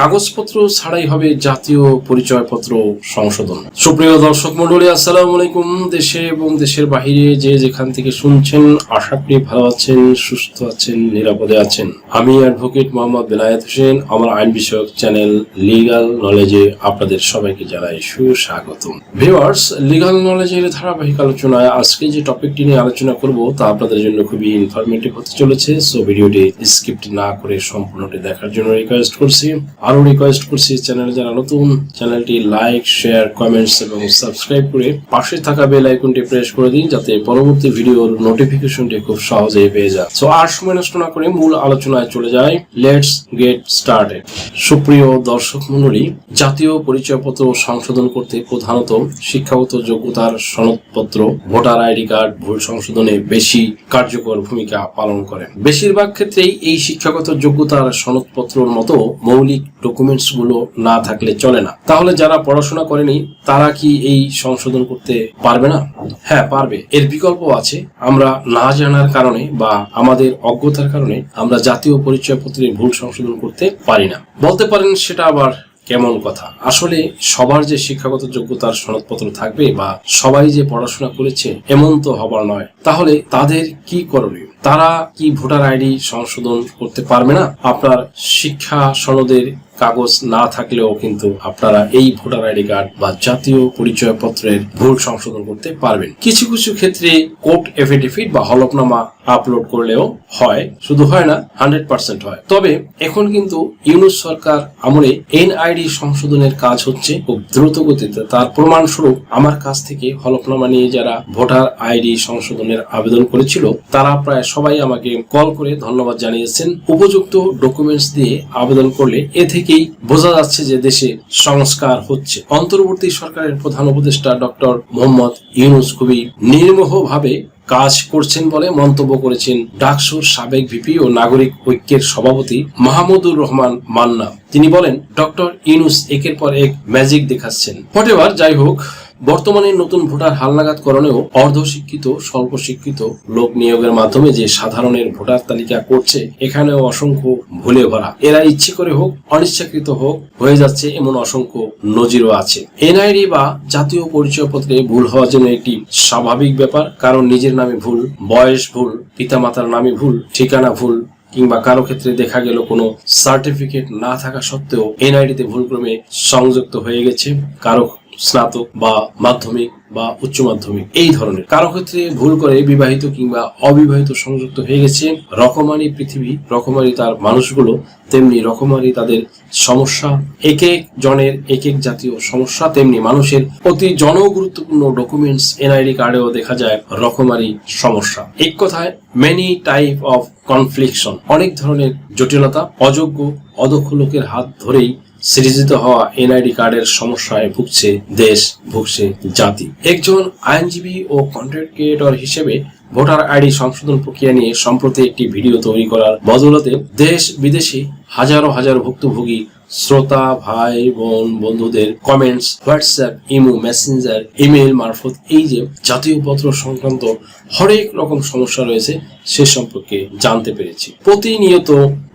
কাগজপত্র ছাড়াই হবে জাতীয় পরিচয়পত্র সংশোধন। সুপ্রিয় দর্শক মন্ডলী আসসালামু আলাইকুম। দেশে এবং দেশের বাহিরে যে যেখান থেকে শুনছেন, আশা করি ভালো আছেন, সুস্থ আছেন, নিরাপদে আছেন। আমি অ্যাডভোকেট মোহাম্মদ বেলায়েত হোসেন। আমার আইন বিষয়ক চ্যানেল লিগাল নলেজে আপনাদের সবাইকে জানাই সুস্বাগতম। ভিউয়ার্স লিগাল নলেজের ধারাবাহিক আলোচনায় আজকে যে টপিকটি নিয়ে আলোচনা করব, তা আপনাদের জন্য খুবই ইনফরমেটিভ হতে চলেছে। সো ভিডিওটি স্কিপ্ট না করে সম্পূর্ণটি দেখার জন্য রিকোয়েস্ট করছি। আরও রিকোয়েস্ট করছি চ্যানেলে যারা নতুন চ্যানেলটি লাইক শেয়ার কমেন্টস এবং সাবস্ক্রাইব করে পাশে থাকা বেল আইকনটি প্রেস করে দিন যাতে পরবর্তী ভিডিওর নোটিফিকেশনটি খুব সহজেই পেয়ে যায়। সো আর সময় নষ্ট না করে মূল আলোচনায় চলে যায় লেটস গেট স্টার্টেড সুপ্রিয় দর্শক মণ্ডলী, জাতীয় পরিচয়পত্র সংশোধন করতে প্রধানত শিক্ষাগত যোগ্যতার সনদপত্র, ভোটার আইডি কার্ড, ভুল সংশোধনে বেশি কার্যকর ভূমিকা পালন করে। বেশিরভাগ ক্ষেত্রেই এই শিক্ষাগত যোগ্যতার সনদপত্রর মতো মৌলিক ডকুমেন্টসগুলো না থাকলে চলে না। তাহলে যারা পড়াশোনা করেনি, তারা কি এই সংশোধন করতে পারবে না? হ্যাঁ পারবে। এর বিকল্প আছে, আমরা না জানার কারণে বা আমাদের অজ্ঞতার কারণে আমরা জাতীয় পরিচয়পত্রের ভুল সংশোধন করতে পারি না। বলতে পারেন সেটা আবার কেমন কথা? আসলে সবার যে শিক্ষাগত যোগ্যতার সনদপত্র থাকবে বা সবাই যে পড়াশোনা করেছে, এমন তো হবার নয়। তাহলে তাদের কি করণীয়? তারা কি ভোটার আইডি সংশোধন করতে পারবে না? আপনার শিক্ষা সনদের কাগজ না থাকলেও কিন্তু আপনারা এই ভোটার আইডি কার্ড বা জাতীয় পরিচয়পত্রের ভুল সংশোধন করতে পারবেন। কিছু কিছু ক্ষেত্রে কোর্ট এফিডেভিট বা হলফনামা আপলোড করলেও হয়। শুধু হয় না হান্ড্রেড পার্সেন্ট হয়। তবে এখন কিন্তু ইউনুস সরকার আমলে এনআইডি সংশোধনের কাজ হচ্ছে খুব দ্রুত গতিতে। তার প্রমাণস্বরূপ আমার কাছ থেকে হলফনামা নিয়ে যারা ভোটার আইডি সংশোধনের আবেদন করেছিল, তারা প্রায় সবাই আমাকে কল করে ধন্যবাদ জানিয়েছেন। উপযুক্ত ডকুমেন্টস দিয়ে আবেদন করলে এ থেকেই বোঝা যাচ্ছে যে দেশে সংস্কার হচ্ছে। অন্তর্বর্তী সরকারের প্রধান উপদেষ্টা ডক্টর মোহাম্মদ ইউনুস খুবই নির্মোহভাবে কাজ করছেন বলে মন্তব্য করেছেন ডাকসুর সাবেক ভিপি ও নাগরিক ঐক্যের সভাপতি মাহমুদুর রহমান মান্না। তিনি বলেন, ডক্টর ইউনুস একের পর এক ম্যাজিক দেখাচ্ছেন। হোয়াট যাই হোক বর্তমানে নতুন ভোটার হালনাগাদ করণেও অর্ধশিক্ষিত স্বল্প শিক্ষিত লোক নিয়োগের মাধ্যমে যে সাধারণের ভোটার তালিকা করছে, এখানেও অসংখ্য ভুলে ভরা। এরা ইচ্ছে করে হোক, অনিচ্ছাকৃত হোক, হয়ে যাচ্ছে এমন অসংখ্য নজিরও আছে। এনআইডি বা জাতীয় পরিচয়পত্রে ভুল হওয়ার জন্য একটি স্বাভাবিক ব্যাপার, কারণ নিজের নামে ভুল, বয়স ভুল, পিতামাতার নামে ভুল, ঠিকানা ভুল, কিংবা কারও ক্ষেত্রে দেখা গেল কোনো সার্টিফিকেট না থাকা সত্ত্বেও এনআইডিতে ভুলক্রমে সংযুক্ত হয়ে গেছে, কারও স্নাতক বা মাধ্যমিক বা উচ্চ মাধ্যমিক, এই ধরনের। কারও ক্ষেত্রে ভুল করে বিবাহিত কিংবা অবিবাহিত সংযুক্ত হয়ে গেছে। রকমারি পৃথিবী, রকমারি তার মানুষগুলো, তেমনি রকমারি তাদের সমস্যা এক এক জনের এক এক জাতীয় সমস্যা, তেমনি মানুষের। অতি জনগুরুত্বপূর্ণ ডকুমেন্টস এনআইডি কার্ডেও দেখা যায় রকমারি সমস্যা। এক কথায় মেনি টাইপ অফ কনফ্লিকশন অনেক ধরনের জটিলতা, অযোগ্য, অদক্ষ লোকের হাত ধরেই সৃজিত হওয়া এনআইডি কার্ডের সমস্যায় ভুগছে দেশ, ভুগছে জাতি। একজন আইনজীবী ও কন্টেন্ট ক্রিয়েটর হিসেবে ভোটার আইডি সংশোধন প্রক্রিয়া নিয়ে সম্প্রতি একটি ভিডিও তৈরি করার বদলতে দেশ বিদেশে হাজারো হাজার ভুক্তভোগী শ্রোতা, ভাই, বোন, বন্ধুদের comments WhatsApp imo messenger email মারফত এই যে জাতীয় পত্র সংক্রান্ত হরেক রকম সমস্যা রয়েছে সে সম্পর্কে জানতে পেরেছি। প্রতিনিয়ত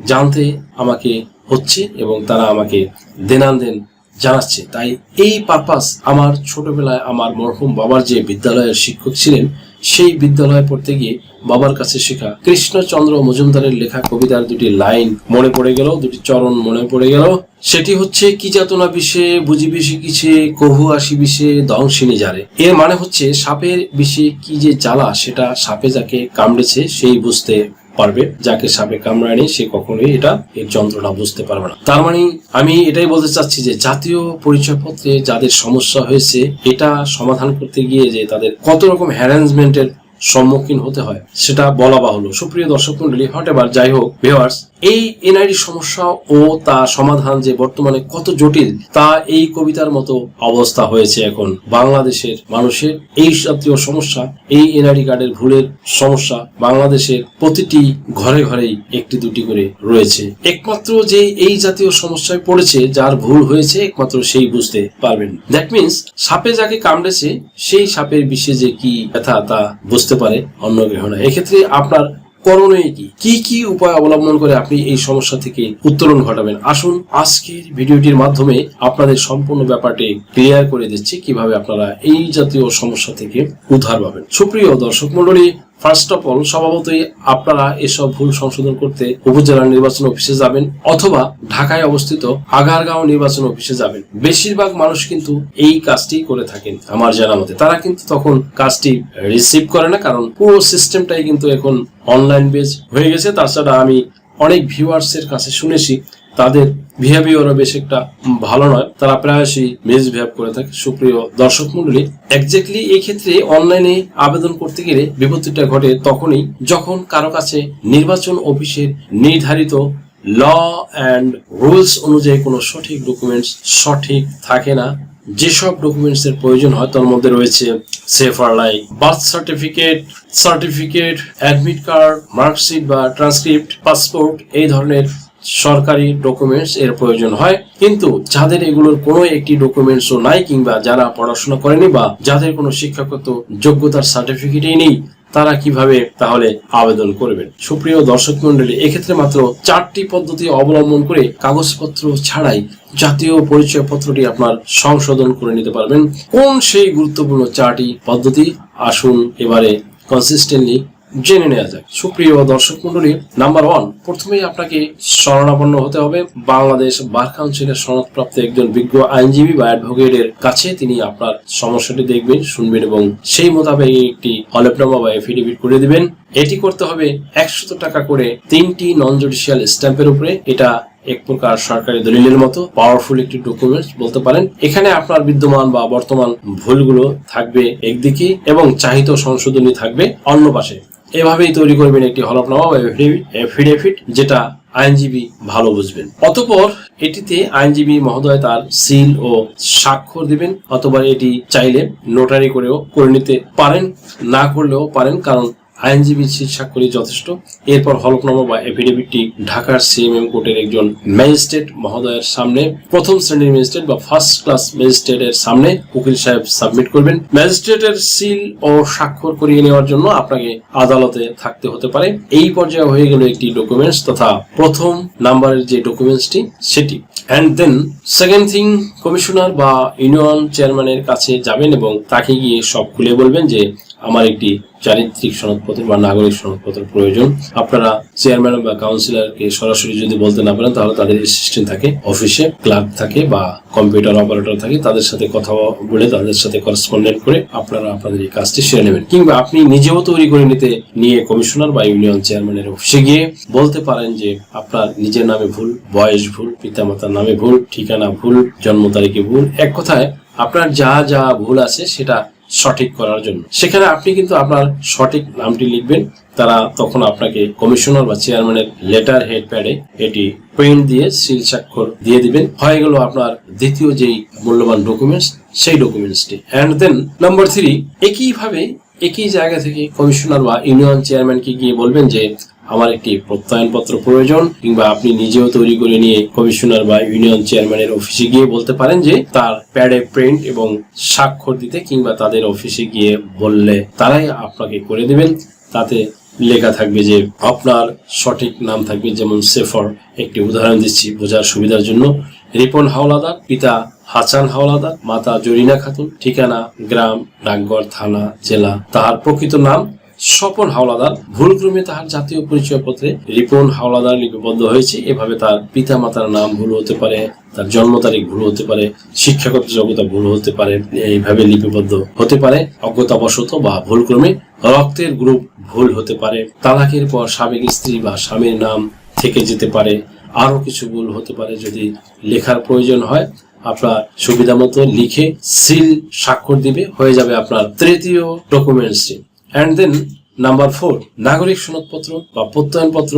জানতে আমাকে হচ্ছে এবং তারা আমাকে দেনান দেন জানাচ্ছে। তাই এই পারপাস আমার ছোটবেলায় আমার মরহুম বাবার যে বিদ্যালয়ের শিক্ষক ছিলেন, সেই বিদ্যালয়ে পড়তে গিয়ে বাবার কাছে শেখা কৃষ্ণচন্দ্র মজুমদারের লেখা কবিতার দুটি লাইন মনে পড়ে গেল, দুটি চরণ মনে পড়ে গেল। সেটি হচ্ছে, কি যাতনা বিষে বুঝিবি শিখিছে কহু আসি বিষে দংশিনী যারে। এর মানে হচ্ছে, সাপের বিষে কি যে জ্বালা, সেটা সাপে যাকে কামড়েছে, সেই বুঝতে পারবে, যাকে সাপে কামড়ায়নি সে কখনোই এটা এর যন্ত্রণা বুঝতে পারবে না। তার মানে আমি এটাই বলতে চাচ্ছি যে জাতীয় পরিচয়পত্রে যাদের সমস্যা হয়েছে, এটা সমাধান করতে গিয়ে যে তাদের কত রকম হ্যারেঞ্জমেন্টের সম্মুখীন হতে হয়, সেটা বলা বাহুল্য। সুপ্রিয় দর্শক মন্ডলী হট এবার যাই হোক ভিওয়ার্স এই এনআইডি সমস্যা ও তা সমাধান যে বর্তমানে কত জটিল, তা এই কবিতার মতো অবস্থা হয়েছে এখন বাংলাদেশের মানুষের। এই জাতীয় সমস্যা, এই এনআইডি কার্ডের ভুলের সমস্যা বাংলাদেশের প্রতিটি ঘরে ঘরেই একটি দুটি করে রয়েছে। একমাত্র যে এই জাতীয় সমস্যায় পড়েছে, যার ভুল হয়েছে, একমাত্র সেই বুঝতে পারবেন। দ্যাট মিনস সাপে যাকে কামড়েছে, সেই সাপের বিষে যে কি ব্যথা তা বুঝতে পারে অন্য কেউ না। এক্ষেত্রে আপনার করণীয় কি? কি কি উপায় অবলম্বন করে আপনি এই সমস্যা থেকে উত্তোলন ঘটাবেন? আসুন, আজকের ভিডিওটির মাধ্যমে আপনাদের সম্পূর্ণ ব্যাপারটি ক্লিয়ার করে দিচ্ছি, কীভাবে আপনারা এই জাতীয় সমস্যা থেকে উদ্ধার পাবেন। সুপ্রিয় দর্শক মন্ডলী ফার্স্ট অফ অল স্বভাবতই আপনারা এসব ভুল সংশোধন করতে উপজেলা নির্বাচন অফিসে যাবেন অথবা ঢাকায় অবস্থিত আগারগাঁও নির্বাচন অফিসে যাবেন। বেশিরভাগ মানুষ কিন্তু এই কাজটি করে থাকেন আমার জানা মতে। তারা কিন্তু তখন কাজটি রিসিভ করে না, কারণ পুরো সিস্টেমটাই কিন্তু এখন অনলাইন বেজ হয়ে গেছে। তাছাড়া আমি অনেক ভিউয়ার্স এর কাছে শুনেছি তাদের বিহেভিয়ারও বেশ একটা ভালো নয়। তারা প্রায়শই মিসবিহেভ করে থাকে। সুপ্রিয় দর্শক মন্ডলী একজাক্টলি এই ক্ষেত্রে অনলাইনে আবেদন করতে গেলে বিপত্তিটা ঘটে তখনই যখন কারও কাছে নির্বাচন অফিসের নির্ধারিত ল অ্যান্ড রুলস অনুযায়ী কোনো সঠিক ডকুমেন্টস সঠিক থাকে না। যেসব ডকুমেন্টস এর প্রয়োজন হয়, তার মধ্যে রয়েছে safer like birth certificate certificate admit card marksheet বা ট্রান্সক্রিপ্ট পাসপোর্ট এই ধরনের সরকারি ডকুমেন্টস এর প্রয়োজন হয়। কিন্তু যাদের এগুলোর কোনো একটি ডকুমেন্টসও নাই কিংবা যারা পড়াশোনা করেনি বা যাদের কোনো শিক্ষাগত যোগ্যতার সার্টিফিকেটই নেই, তারা কীভাবে তাহলে আবেদন করবেন? সুপ্রিয় দর্শক মন্ডলী এক্ষেত্রে মাত্র চারটি পদ্ধতি অবলম্বন করে কাগজপত্র ছাড়াই জাতীয় পরিচয় পত্রটি আপনার সংশোধন করে নিতে পারবেন। কোন সেই গুরুত্বপূর্ণ চারটি পদ্ধতি? আসুন এবারে কনসিস্টেন্টলি জেনে নেওয়া যাক। সুপ্রিয় দর্শক মন্ডলী নাম্বার ওয়ান প্রথমেই আপনাকে শরণাপন্ন হতে হবে, বাংলাদেশ বার কাউন্সিলের সনদপ্রাপ্ত একজন বিজ্ঞ আইনজীবী বা অ্যাডভোকেটের কাছে তিনি আপনার সমস্যাটি দেখবেন, শুনবেন এবং সেই মোতাবেক একটি হলফনামা বা এফিডেভিট করে দিবেন। এটি করতে হবে একশত টাকা করে তিনটি নন জুডিশিয়াল স্ট্যাম্পের উপরে। এটা এক প্রকার সরকারি দলিলের মতো পাওয়ারফুল একটি ডকুমেন্টস বলতে পারেন। এখানে আপনার বিদ্যমান বা বর্তমান ভুলগুলো থাকবে একদিকে এবং চাহিত সংশোধনী থাকবে অন্য পাশে। এভাবেই তৈরি করবেন একটি হলফনামা বা এফিডেভিট যেটা আইনজীবী ভালো বুঝবেন। অতপর এটিতে আইনজীবী মহোদয় তার সিল ও স্বাক্ষর দিবেন অথবা এটি চাইলে নোটারি করেও করে নিতে পারেন, না করলেও পারেন, কারণ আইনজীবী স্বাক্ষরই যথেষ্ট। এরপর হলফনামা বা এফিডেভিটটি ঢাকার সিএমএম কোর্টের একজন ম্যাজিস্ট্রেট মহোদয়ের সামনে, প্রথম শ্রেণির ম্যাজিস্ট্রেট বা ফার্স্ট ক্লাস ম্যাজিস্ট্রেটের সামনে উকিল সাহেব সাবমিট করবেন। ম্যাজিস্ট্রেটের সিল ও স্বাক্ষর করিয়ে নেওয়ার জন্য আপনাকে আদালতে থাকতে হতে পারে। এই পর্যায়ে হয়ে গেল একটি ডকুমেন্টস তথা প্রথম নাম্বারের যে ডকুমেন্টসটি সেটি। And then second thing commissioner বা ইউনিয়ন চেয়ারম্যানের কাছে যাবেন এবং তাকে গিয়ে সব খুলে বলবেন যে আমার একটি চারিত্রিক সনদপত্র বা নাগরিক সনদপত্র প্রয়োজন। আপনারা চেয়ারম্যান বা কাউন্সিলরকে সরাসরি যদি বলতে না পারেন, তাহলে তাদের অ্যাসিস্ট্যান্ট থাকে অফিসে ক্লার্ক থাকে বা কম্পিউটার অপারেটর থাকে, তাদের সাথে কথা বলে তাদের সাথে করেসপন্ডেন্ট করে আপনারা আপনাদের এই কাজটি সেরে নেবেন। কিংবা আপনি নিজেও তৈরি করে নিতে, নিয়ে কমিশনার বা ইউনিয়ন চেয়ারম্যানের অফিসে গিয়ে বলতে পারেন যে, আপনার নিজের নামে ভুল, বয়স ভুল, পিতামাতার নামে ভুল, ঠিকানা ভুল, জন্ম তারিখে ভুল, এক কথায় আপনার যা যা ভুল আছে সেটা সঠিক করার জন্য। সেখানে আপনি কিন্তু আপনার সঠিক নামটি লিখবেন। তারা তখন আপনাকে কমিশনার বা চেয়ারম্যানের লেটার হেড প্যাডে এটি প্রিন্ট দিয়ে সিল স্বাক্ষর দিয়ে দিবেন। হয়ে গেল আপনার দ্বিতীয় যেই মূল্যবান ডকুমেন্টস, সেই ডকুমেন্টসটি। অ্যান্ড দেন নাম্বার থ্রি একইভাবে একই জায়গা থেকে কমিশনার বা ইউনিয়ন চেয়ারম্যানকে গিয়ে বলবেন যে আমার একটি প্রত্যয়নপত্র প্রয়োজন, কিংবা আপনি নিজেও তৈরি করে নিয়ে কমিশনার বা ইউনিয়ন চেয়ারম্যানের অফিসে গিয়ে বলতে পারেন যে তার প্যাডে প্রিন্ট এবং স্বাক্ষর দিতে কিংবা তাদের অফিসে গিয়ে বললে তারাই আপনাকে করে দেবেন। তাতে লেখা থাকবে যে আপনার সঠিক নাম থাকবে, যেমন সেফর। একটি উদাহরণ দিচ্ছি বোঝার সুবিধার জন্য। রিপন হাওলাদার, পিতা হাসান হাওলাদার, মাতা জরিনা খাতুন, ঠিকানা গ্রাম ডাকঘর থানা, জেলা। তাহার প্রকৃত নাম স্বপন হাওলাদার, ভুলক্রমে তাহার জাতীয় পরিচয়পত্রে রিপন হাওলাদার লিপিবদ্ধ হয়েছে। এভাবে তার পিতা মাতার নাম ভুল হতে পারে, তার জন্ম তারিখ ভুল হতে পারে, শিক্ষাগত যোগ্যতা ভুল হতে পারে, এইভাবে লিপিবদ্ধ হতে পারে। অজ্ঞতাবশত বা ভুলক্রমে রক্তের গ্রুপ ভুল হতে পারে, তালাকের পর সাবেক স্ত্রী বা স্বামীর নাম থেকে যেতে পারে আরও কিছু ভুল হতে পারে যদি লেখার প্রয়োজন হয়। আপনার সুবিধা মতো লিখে সিল স্বাক্ষর দিবে, হয়ে যাবে আপনার তৃতীয় ডকুমেন্টসটি। অ্যান্ড দেন নাম্বার ফোর নাগরিক সনদপত্র বা প্রত্যয়নপত্র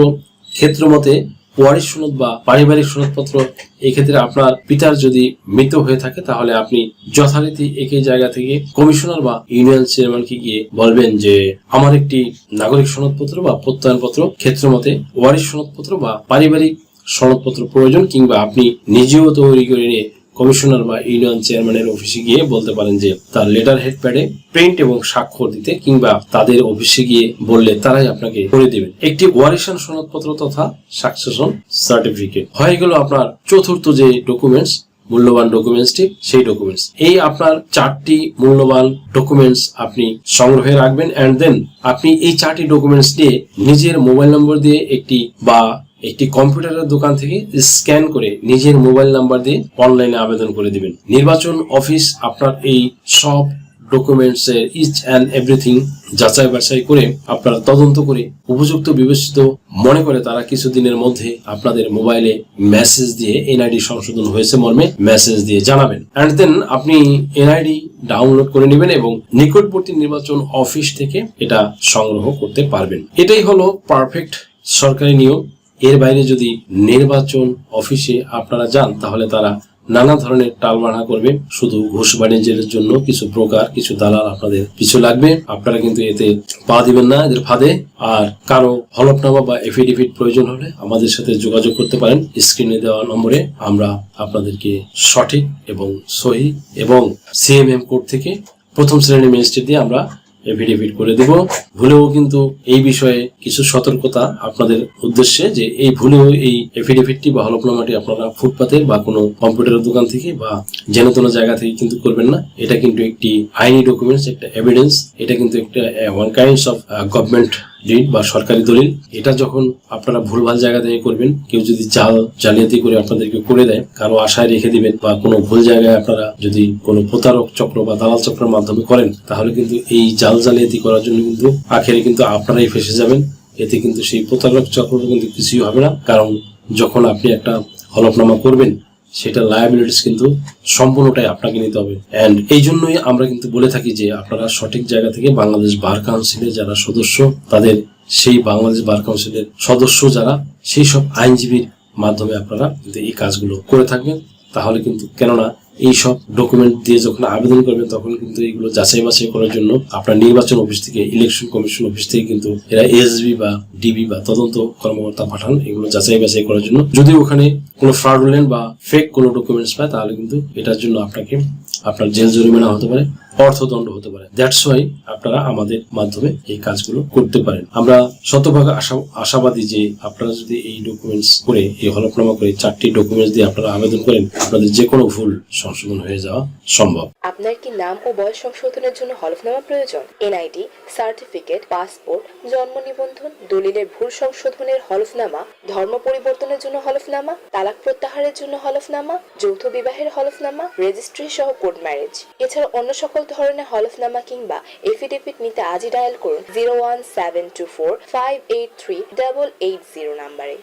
ক্ষেত্র মতে ওয়ারিশ সনদ বা পারিবারিক সনদপত্র এক্ষেত্রে আপনার পিতার যদি মৃত হয়ে থাকে, তাহলে আপনি যথারীতি একই জায়গা থেকে কমিশনার বা ইউনিয়ন চেয়ারম্যানকে গিয়ে বলবেন যে, আমার একটি নাগরিক সনদপত্র বা প্রত্যয়নপত্র ক্ষেত্র মতে ওয়ারিশ সনদপত্র বা পারিবারিক সনদপত্র প্রয়োজন কিংবা আপনি নিজেও তৈরি করে নিয়ে কমিশনার বা ইউনিয়ন চেয়ারম্যানের অফিসে গিয়ে বলতে পারেন যে তার লেটার হেড প্যাডে প্রিন্ট এবং স্বাক্ষর দিতে কিংবা তাদের অফিসে গিয়ে বললে তারাই আপনাকে করে দেবেন। একটি ওয়ারিশন সনদপত্র তথা সাকসেশন সার্টিফিকেট। হয়ে গেল আপনার চতুর্থ যে ডকুমেন্টস, মূল্যবান ডকুমেন্টসটি সেই ডকুমেন্টস। এই আপনার চারটি মূল্যবান ডকুমেন্টস আপনি সংগ্রহে রাখবেন অ্যান্ড দেন আপনি এই চারটি ডকুমেন্টস দিয়ে নিজের মোবাইল নম্বর দিয়ে একটি বা একটি কম্পিউটারের দোকান থেকে স্ক্যান করে নিজের মোবাইল নাম্বার দিয়ে অনলাইনে আবেদন করে দিবেন। নির্বাচন অফিস আপনার এই সব ডকুমেন্টস এর ইচ অ্যান্ড এভরিথিং যাচাই বাছাই করে আপনারা তদন্ত করে উপযুক্ত বিবেচিত মনে করে তারা কিছুদিনের মধ্যে আপনাদের মোবাইলে মেসেজ দিয়ে এনআইডি সংশোধন হয়েছে মর্মে মেসেজ দিয়ে জানাবেন। অ্যান্ড দেন আপনি এনআইডি ডাউনলোড করে নেবেন এবং নিকটবর্তী নির্বাচন অফিস থেকে এটা সংগ্রহ করতে পারবেন। এটাই হলো পারফেক্ট সরকারি নিয়ম এর বাইরে যদি নির্বাচন অফিসে আপনারা যান, তাহলে তারা নানা ধরনের টালবাড়া করবে। শুধু ঘুষ বাণিজ্যের জন্য কিছু ব্রোকার, কিছু দালাল আপনাদের পিছু লাগবে। আপনারা কিন্তু এতে পা দিবেন না এদের ফাঁদে। আর কারও হলফনামা বা এফিডেভিট প্রয়োজন হলে আমাদের সাথে যোগাযোগ করতে পারেন। স্ক্রিনে দেওয়া নম্বরে আমরা আপনাদেরকে সঠিক এবং সহি এবং সিএমএম কোড থেকে প্রথম শ্রেণির ম্যাজিস্ট্রেট দিয়ে আমরা এফিডেভিট করে দেব। ভুলেও কিন্তু এই বিষয়ে কিছু সতর্কতা আপনাদের উদ্দেশ্যে যে এই ভুলেও এই এফিডেভিটটি বা হলফনামাটি আপনারা ফুটপাতে বা কোনো কম্পিউটারের দোকান থেকে বা যেন কোনো জায়গা থেকে কিন্তু করবেন না। এটা কিন্তু একটি আইনি ডকুমেন্টস একটা এভিডেন্স এটা কিন্তু একটা one kinds of government deed বা সরকারি দলিল, এটা যখন আপনারা ভুলভাল জায়গা থেকে করবেন, কেউ যদি জাল জালিয়াতি করে আপনাদেরকে করে দেয়, কারও আশায় রেখে দিবেন বা কোনো ভুল জায়গায় আপনারা যদি কোনো প্রতারক চক্র বা দালাল চক্রের মাধ্যমে করেন, তাহলে কিন্তু এই জাল জালিয়াতি করার জন্য কিন্তু আখেরে কিন্তু আপনারাই ফেসে যাবেন। এতে কিন্তু সেই প্রতারক চক্র কিন্তু কিছুই হবে না। কারণ যখন আপনি একটা হলফনামা করবেন সেটা লায়াবিলিটিস কিন্তু সম্পূর্ণটাই আপনাকে নিতে হবে। অ্যান্ড এই জন্যই আমরা কিন্তু বলে থাকি যে আপনারা সঠিক জায়গা থেকে বাংলাদেশ বার কাউন্সিলের যারা সদস্য, তাদের সেই বাংলাদেশ বার কাউন্সিলের সদস্য যারা, সেই সব আইনজীবীর মাধ্যমে আপনারা এই কাজগুলো করে থাকবেন। তাহলে কিন্তু কেননা এই সব ডকুমেন্ট দিয়ে যখন আবেদন করবেন, তখন কিন্তু এগুলো যাচাই বাছাই করার জন্য আপনার নির্বাচন অফিস থেকে ইলেকশন কমিশন অফিস থেকে কিন্তু এরা এসবি বা ডিবি বা তদন্ত কর্মকর্তা পাঠান এগুলো যাচাই বাছাই করার জন্য। যদি ওখানে কোনো ফ্রডুলেন্ট বা ফেক কোনো ডকুমেন্টস পায়, তাহলে কিন্তু এটার জন্য আপনাকে আপনার জেল জরিমানা হতে পারে। অর্থদণ্ড হতে পারে। দ্যাটস ওয়াই আপনারা আমাদের মাধ্যমে এই কাজগুলো করতে পারেন। আমরা শতভাগ আশা, আশাবাদী যে আপনারা যদি এই ডকুমেন্টস করে, এই হলফনামা করে চারটি ডকুমেন্টস দিয়ে আপনারা আবেদন করেন, আপনাদের যে কোনো ভুল সংশোধন হয়ে যাওয়া সম্ভব। আপনার কি নাম ও বয়স সংশোধনের জন্য হলফনামা প্রয়োজন? এনআইডি সার্টিফিকেট পাসপোর্ট জন্ম নিবন্ধন, দলিলের ভুল সংশোধনের হলফনামা, ধর্ম পরিবর্তনের জন্য হলফনামা, তালাক প্রত্যাহারের জন্য হলফনামা, যৌথ বিবাহের হলফনামা রেজিস্ট্রি সহ কোর্ট ম্যারেজ এছাড়া অন্য সকল ধরনের হলফনামা কিংবা এফিডেভিট নিতে আজই ডায়াল করুন zero one seven two four five eight three double eight zero নাম্বারে